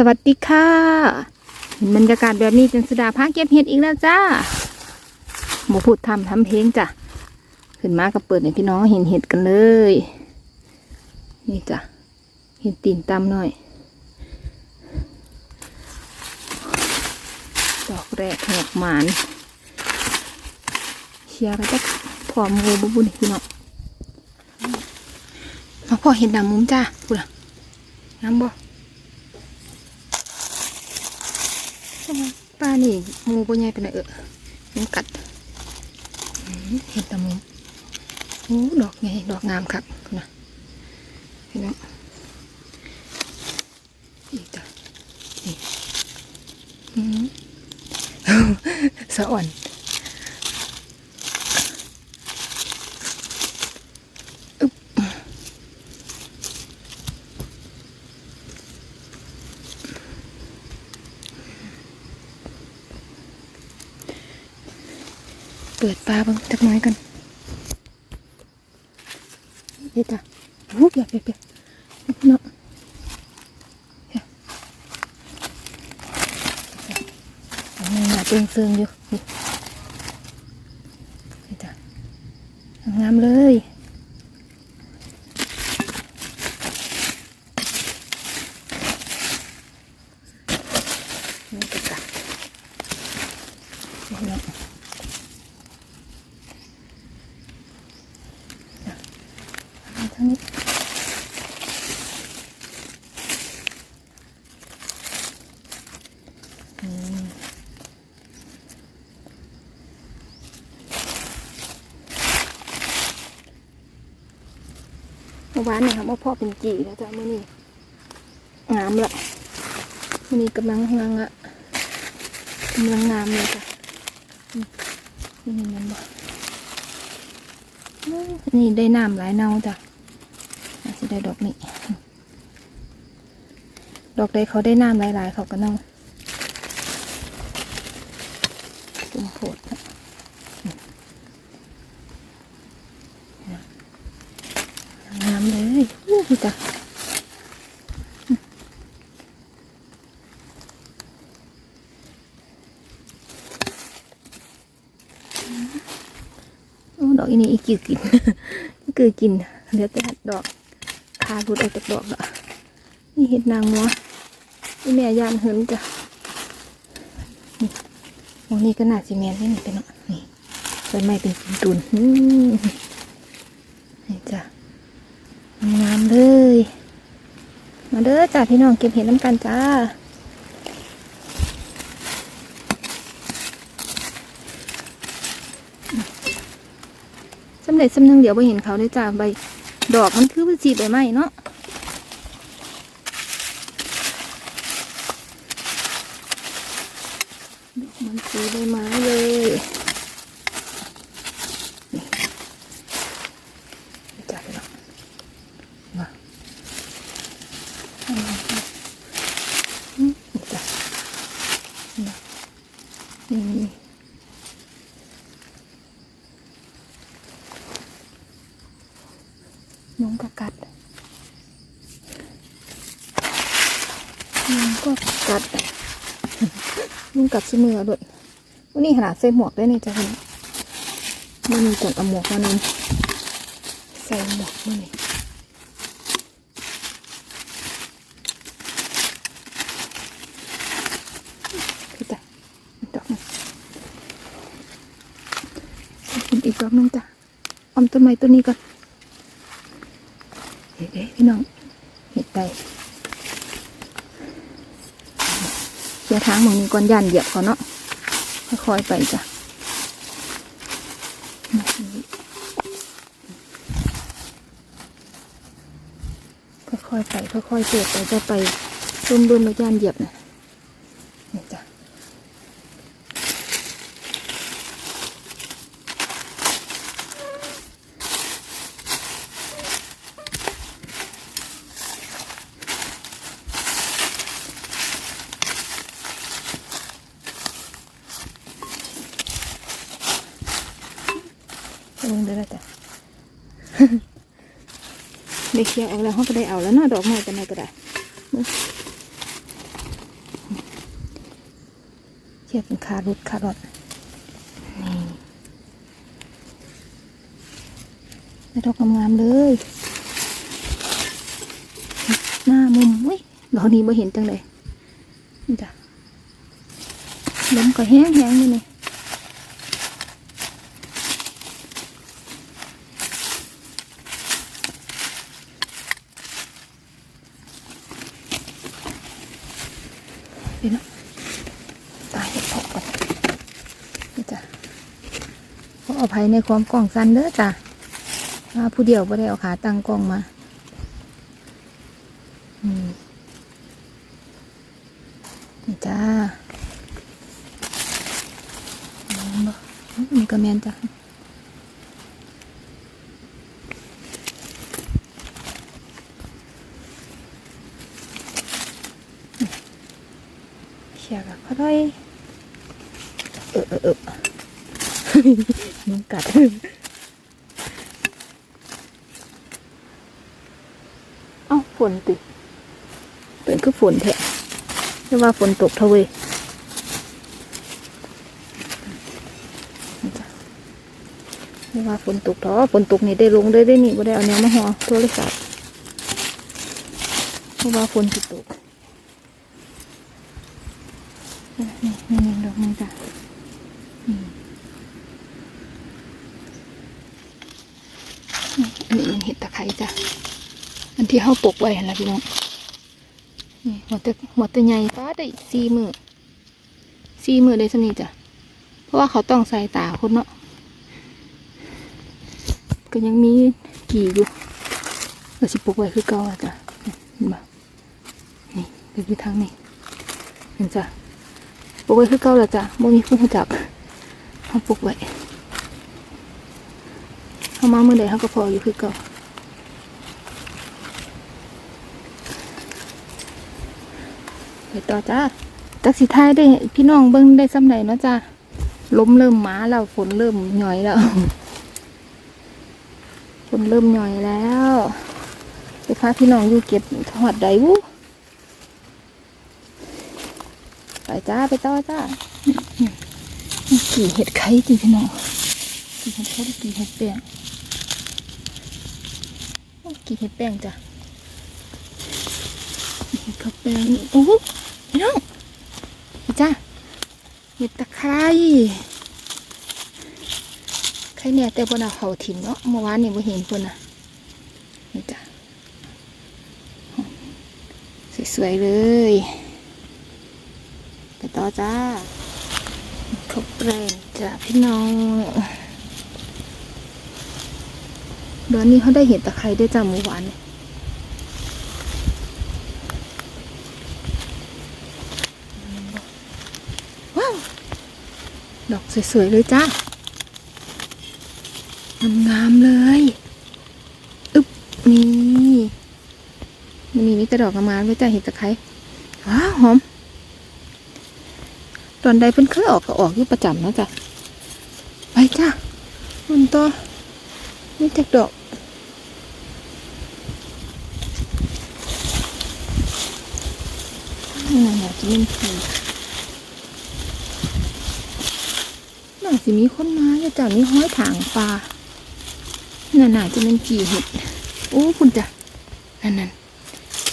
สวัสดีค่ะ เห็นบรรยากาศแบบนี้จังสดาพาเก็บเห็ดอีกแล้วจ้าหมูพูดทำทำเพลงจ้ะ ขึ้นมาก็เปิดให้พี่น้องเห็นเห็ดกันเลย นี่จ้ะ เห็ดตีนตำหน่อย ดอกแรกหอกหมานเชียร์ก็จะพร้อมงูบุบุนพี่น้องมาพอเห็ดดำมุมจ้าพูดละน้ำบ่ ปลานี่มูปัวใหญ่เป็นไงเออยังกัดเห็นแตะมูโอ้ดอกไงดอกงามครับนะเห็นไหมอีกจ้ะนี่อืมสะอ่อน ปิดปลาบ้างจักน้อยกันเดี๋ยวจ้ะหูเปียกเปียเปียกเนาะเฮ้ยเอาหน้าเติงเซิงอยู่นี่นี่จ้ะงามเลยนี่ก็จ้ะนี่เนาะ มาทางนี้อืมเมื่อ วานเนี่ยค่ะว่าพ่อเป็นจีแล้วจ้ะมื่อนี้งามละมื่อนี้กำลังงางอะกำลังงามเลยจ้ะนี่มันบ่นี่ได้น้ำหลายเนาจ้ะอาจจะได้ดอกนี้ดอกใดเขาได้น้ำหลายๆเขาก็เน่าจุ่มโผดนะงาม เลยอู้หูจ้ะโอ้ดอกอันนี้อีกกี่กินคือกินเหลือแต่ดอกคารุดออกจากดอกละนี่เห็ดนางมัวนี่แม่ยานเหินจ้ะนี่โอ้นี่ก็น่าสิแมนนี่เป็นเนาะนี่ใบไม้เป็นตุนอืมจ้ะงามเลย มาเด้อจ้าพี่น้องเก็บเห็ดน้ำกันจ้าสำเร็จสำนึงเดี๋ยวไปเห็นเขาได้จ้าใบ ดอกมันคือสีใบไม้เนาะดอกมันสีใบไม้เลยนี่นี่จ้าพี่น้องมาอืมนี่จ้ะนี่ นี่ยุงก็กัดยุงก็กัดยุงกัดซื้อมือด้วยวันนี้ขนาดใส่หมวกได้นี่จ้ะพี่มันมีจัดเอาหมวกมานึงใส่หมวกมานี่คือจ้ะอีกดอกหนึงกิน อีกดอกหนึงจ้ะออมต้นไม้ต้นนี้ก่อนเด็กๆพี่น้องเห็ดไปเสียทางหมองนี้ก่อนยันเหยียบเขาเนาะค่อยๆไปจ้ะค่อยๆไปค่อยๆเปิดไปจะไปร่มเบิ่มแล้วยันเหยียบนะียวเอาแล้วเขาก็ได้เอาแล้วเนาะดอกไม้กันไหนก็ได้เชียบเป็นคารุดคารอดนี่ได้ดอกงามเลยหน้ามุมอุ้ยดอกนี้ไม่เห็นจังเลยจ้ะล้มก็แห้งแห้ๆอยู่นี่ ภัยในความกล้องสั้นเด้อจ้ะว่าผู้เดียวไ่ได้เอาขาตั้งกล้องมาอืมนี่จ้าเห็นบ่อื้อนี่ก็แมนจ้ะเชียร์กับเขาด้วยเออเออเออ กัดเอ้าฝนติเป็นคือฝนแท้ไม่ว่าฝนตกเทาเวยนี่จ้ะไม่ว่าฝนตกเทาฝนตกนี่ได้ลงได้ได้นี่บ่ได้เอาแนวมาห่อโทรศัพท์เพราะว่าฝนสิตกนี่นี่นี่ดอกนี่จ้ะ อันนี้มันเห็ดตะไคร้จ้ะ อันที่เข้าปลูกไว้เห็นแล้วพี่น้อง นี่หัวต่หัวต่ใหญ่ฟ้าได้สี่มือสี่มือได้สนิทจ้ะ เพราะว่าเขาต้องใส่ตาคนเนาะ ก็ยังมีกี่อยู่เราสิปลูกไว้คือเก่าอะจ้ะเห็นบ่นี่เดี๋ยวอยู่ทางนี้เห็นจ้ะปลูกไว้คือเก่าแล้วจ้ะบ่มีผู้รู้จักเขาปลูกไว้ เขามาเมื่อใดเขาก็พออยู่คือเก่าไปต่อจ้าจักสิท้ายได้พี่น้องเบิ้งได้ซ้ำไหนเนาะจ้าล้มเริ่มมาแล้วฝนเริ่มหน่อยแล้วฝนเริ่มหน่อยแล้วไปพาพี่น้องอยู่เก็บหอดใดวุไปจ้าไปต่อจ้ากี่เห็ดไข่จีพี่น้อง กี่เห็ดไข่กี่เห็ดแป้งกี่เห็ดแป้งจ้ะเห็ดข้าวแป้งโอ้หพี่น้องจ้าเห็ดตะไคร้ใครเนี่ยแต่บนเอาเขาถิ่มเนาะเมื่อวานนี่บ่เห็นเพิ่นน่ะนี่จ้าสวยๆเลยไปต่อจ้าข้าแป้งจ้าพี่น้อง เดือนนี้เขาได้เห็ดตะไคร้ได้จ้าเมื่อวานว้าว ดอกสวย ๆ เลยจ้างามๆเลยอึ๊บนี่มันมีนี่กระดอกงามๆไว้จ้าเห็ดตะไคร้ว้าวหอม ตอนใดเพิ่นเคยออกก็ออกอยู่ประจำนะจ้ะไปจ้ามันต่อนี่แตกดอก นี่น่ะจะเป็นผีน่าสิมีคนมาจะจ้ะมีห้อยถางปลาน่าน่าจะเป็นกี่เห็ด โอ้คุณจ้ะนั่นนั่น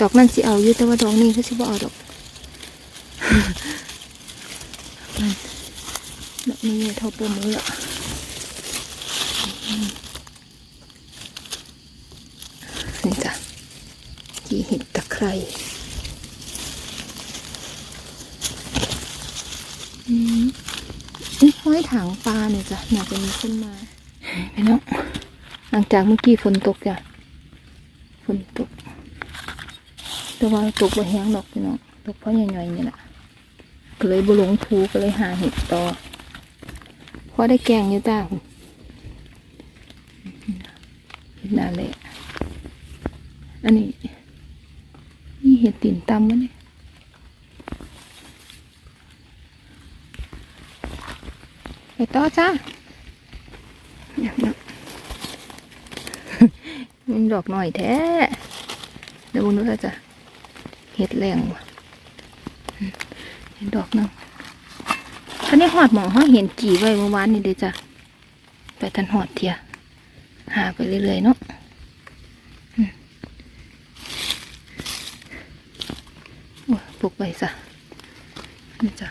ดอกนั่นสิเอาอยู่แต่ว่าดอกนี้เขาสิบ่เอาดอกนั่นดอกนี้เท่าตัวมือละนี่จ้ะกี่เห็ดตะไคร้อืม นี่ห้อยถังปลาเนี่ยจ้ะน่าจะมีคนมาไปเนาะหลังจากเมื่อกี้ฝนตกจ้ะฝนตก แต่ว่าตกบ่แห้งดอกพี่น้องตกเพราะย่อยๆนี่แหละก็เลยบุหลงภูก็เลยหาเห็ดต่อพอได้แกงอยู่จ้าเห็ดนาเละอันนี้นี่เห็ดติ่นตำวะเนี่ย ไป ต่อจ้าเดี๋ยวนมันดอกหน่อยแท้เดี๋ยวบุญดูจ้ะเห็ดแรงว่ะเห็นดอกหนึงตอนนี้หอดหมองเขาเห็นจีไว้เมื่อวานนี่เด้อจ้ะไปทันหอดเทียหาไปเรื่อยๆเนาะปลูกไปซะนี่จ้ะ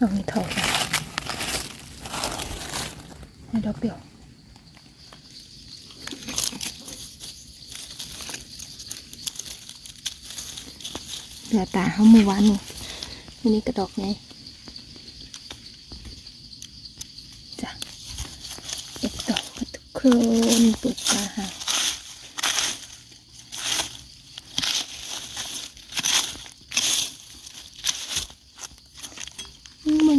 เอาไม่ถอดนให้ดอกเดียวเหลือตาเขามือวานนี่วันนี้กระดอกไงจ้ะเก็บดอกกันทุกคนปลูกตา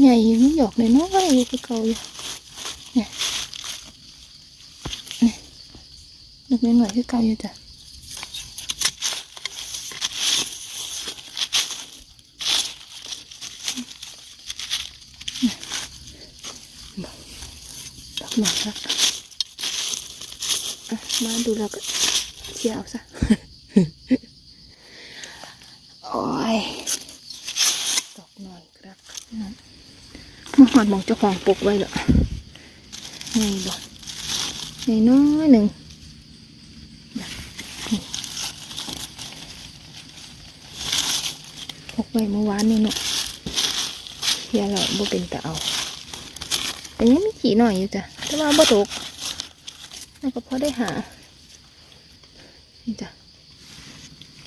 อยู่คือเก่าอยู่เนี่ยเนี่ยนึกหน่อยๆคือเก่าอยู่จ้ะดอกหมากครับอะมาดูแล้วก็เชี่ยวซะ โอ้ยดอกหน่อยครับมาห อดมองเจ้าของปลูกไว้เหรอนี่บ่นี่น้อยหนึ่งปลูกไว้เมื่อวานนี่เนาะเฮียเราบ่เป็นตะเอาแต่ยังมีขี่หน่อยอยู่จ้ะแต่ว่าบ่ตกแล้วก็พอได้หานี่จ้ะ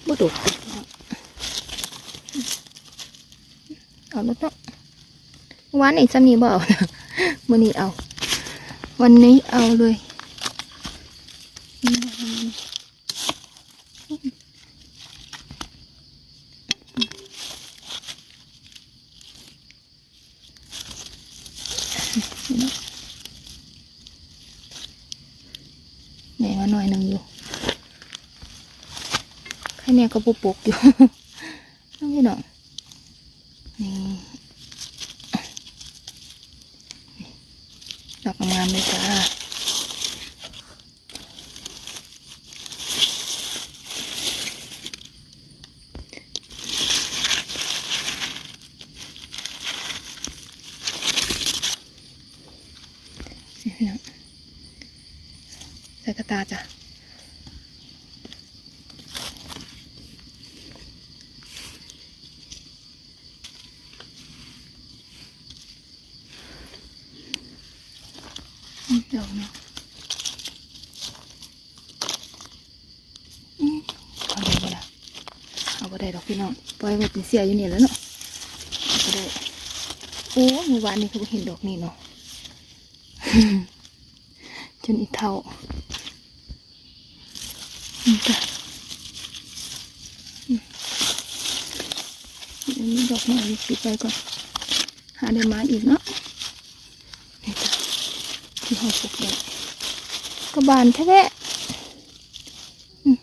บ่ตกเอาแล้วเนาะ วันนี้ซ้ำนี้บ่เอานะมือนี้เอา วันนี้เอาเลยแม่มาหน่อยหนึ่งอยู่ใครแม่ก็ปุปกอยู่น้องพี่น้อง ดอกงามๆเลยจ้านี่พี่น้องใส่กระตาจ้ะ อืมดอกเนะเอาได้บ่ล่ะเอาบ่ได้ดอกพี่น้องปล่อยไว้เป็นเสียอยู่นี่แล้วเนาะเอาบ่ได้โอ้เมื่อวานนี้เขาเห็นดอกนี่เนาะจนอีเท่านี่จ้ะอืมเดี๋ยวนี้ดอกไม้ปิดไปก่อน หาได้มาอีกเนาะ้องปลูกได้ก็บานแท้ๆอืม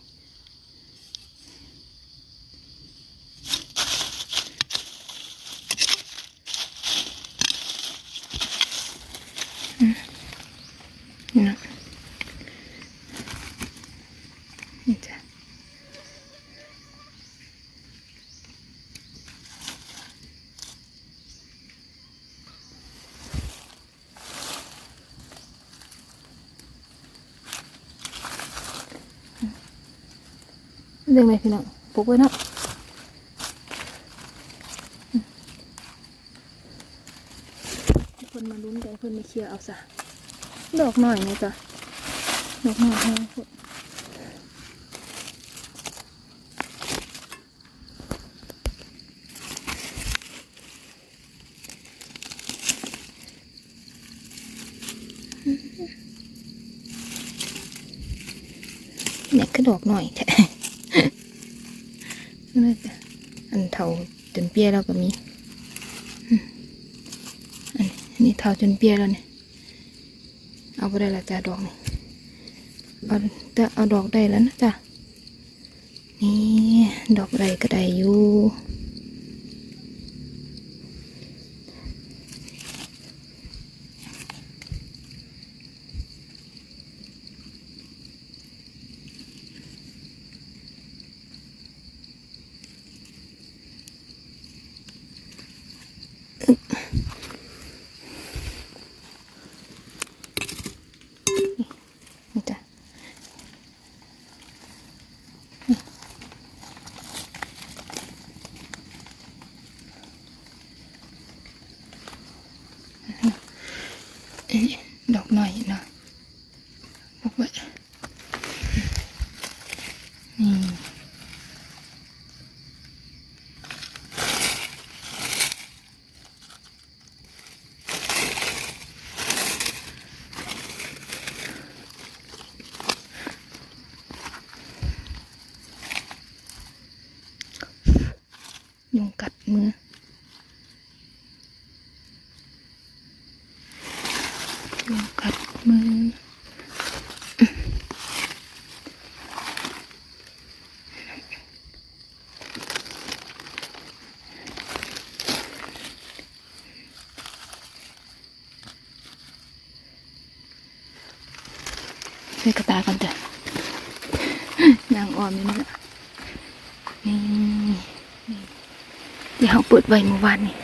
อืมนี่นะ เรื่องอะไรพี่น้องปลูกไว้นะคนมาลุ้นกันเพื่นมาเคลียร์เอาซะดอกหน่อยนะจ๊ะดอกหน่อยนะพวกเนี่ยก็ดอกหน่อยแท้ นั่อันเท่าจนเปี้ยแล้วก็มี อันนี้เท่าจนเปี้ยแล้วเนี่ย เอาไปได้ละจ้าดอกนี่เอาจะเอาดอกได้แล้วนะจ้ะนี่ดอกใดก็ได้อยู่ นี่จ้ะเอ๊ะดอกหน่อยเนาะพวกไว้นี่ ยุงกัดมือ ยุงกัดมือ ใส่กระตากันเถอะนางอ่อนนี่นะนี่นี่ที่เขาเปิดไว้เมื่อวานนี่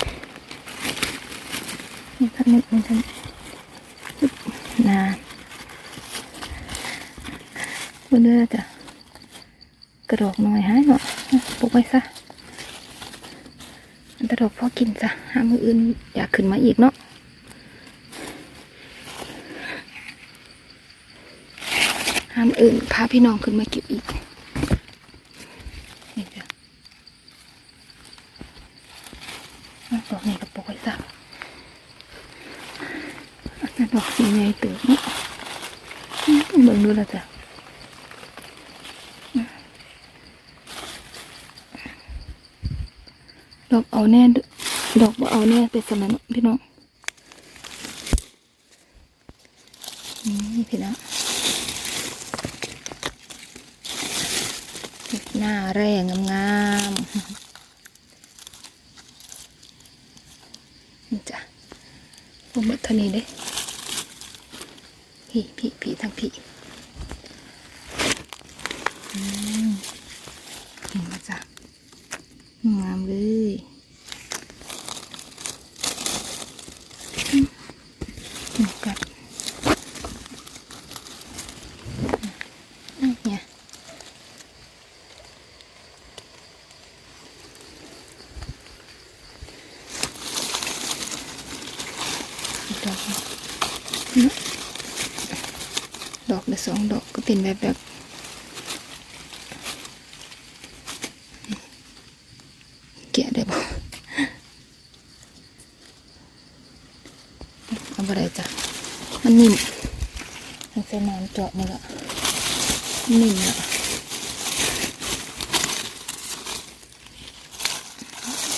นี่ท่านนี่นี่ท่านปึ๊บนานบนเรือจ้ะกระดอกหน่อยฮะเนาะปลูกไว้ซะอันกระดอกพอกินจ้ะหามืออื่นอยากขึ้นมาอีกเนาะห้ามอื่นพาพี่น้องขึ้นมาเก็บอีกนี่จ้ะเอาดอกนี้กระปุกไว้สักอันนั้นดอกสีใหญ่เติบเนาะอื ดูและจ้ะดอกเอาแน่ ดอกบ่เอาแน่เป็นสมันเนาะพี่น้องนี่พี่น้องหน้าแรงงามๆนี่จ้ะผมมดเท่านี้เด้พี่พี่พี่ทั้งพี่อืมเห็นไหมจ้ะงามเลยอืมนี่กัดอืมเนี่ย อีกดอกหนึ่งเนาะ ดอกละสองดอกก็เป็นแบบแบบแกะได้บ่เอาไปได้จ้ะมันนิ่มมันใส่น้ำเจาะมาละนิ่มละ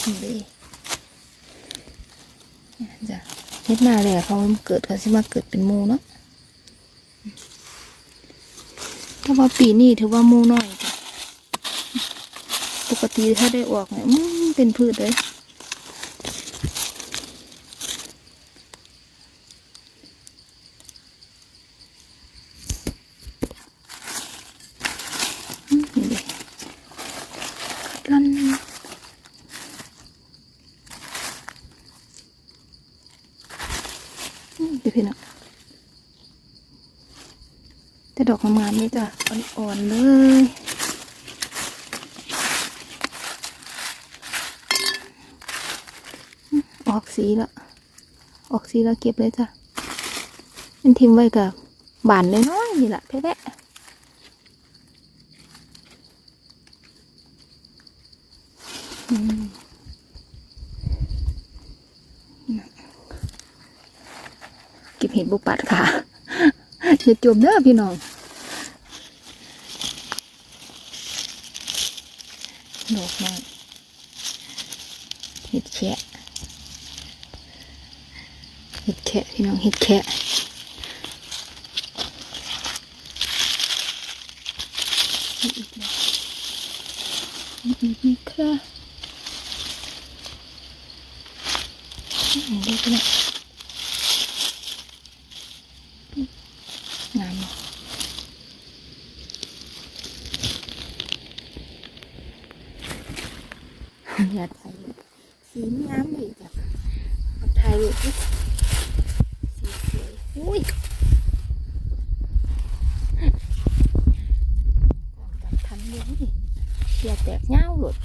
นี่เด้จ้ะเฮ็ดมาเลยอะเขาเกิดเขาสิมาเกิดเป็นมูเนาะ ถ้าว่าปีนี้ถือว่ามูน้อยจ้ะปกติถ้าได้ออกเนี่ยเป็นพืชเลยนี่เลยลันเดี๋ยวพี่นะต่ ดอกงามๆนี่จ้ะอ่อนๆเลยออกสีละออกสีแล้วเก็บเลยจ้ะเป็นทิมไว้กับบานน้อยๆนี่แหละแพ้ๆอืมเก็บเห็ดบุปัดค่ะอย่าจมเด้อพี่น้อง เห็ดแคะเห็ดแคะ พี่น้องเห็ดแคะอีกแล้วเห็ดอีกนี่ค่ะอันนี้ก็ได้งามอย่าถ่ายสีงามเลยจ้ะเอาถ่ายเลยสิสีสวย อุ้ยก่อนกับทันเลยนี่อย่าแตกเง้าหลุด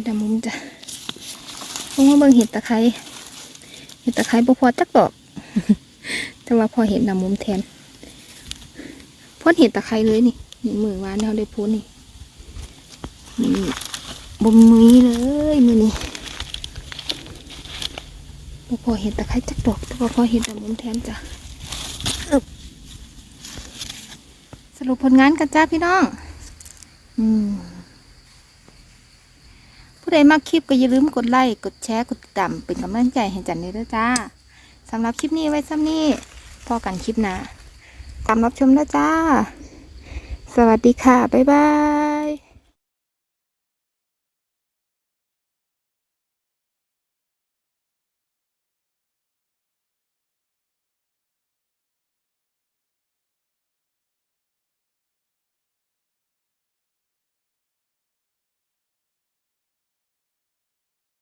ดดำมุมจ้ะเพราะว่าเบิ่งเห็ดตะไคร้เห็ดตะไคร้บ่พอจักดอก แต่ว่าพอเห็ดดำมุมแทนพ่นเห็ดตะไคร้เลยนี่นี่มือวานเราได้พ้นนี่นี่บ่มีเลยมือนี่บ่พอเห็ดตะไคร้จักดอก แต่ว่าพอเห็ดดำมุมแทนจ้ะสรุปผลงานกันจ้าพี่น้อง อืม ผู้ใดมากคลิปก็อย่าลืมกดไลค์กดแชร์กดติดตามเป็นกำลังใจให้จันเด้อจ้าสำหรับคลิปนี้ไว้ซ้ำนี้พอกันคลิปหน้าตามรับชมนะจ้า สวัสดีค่ะ บ๊ายบาย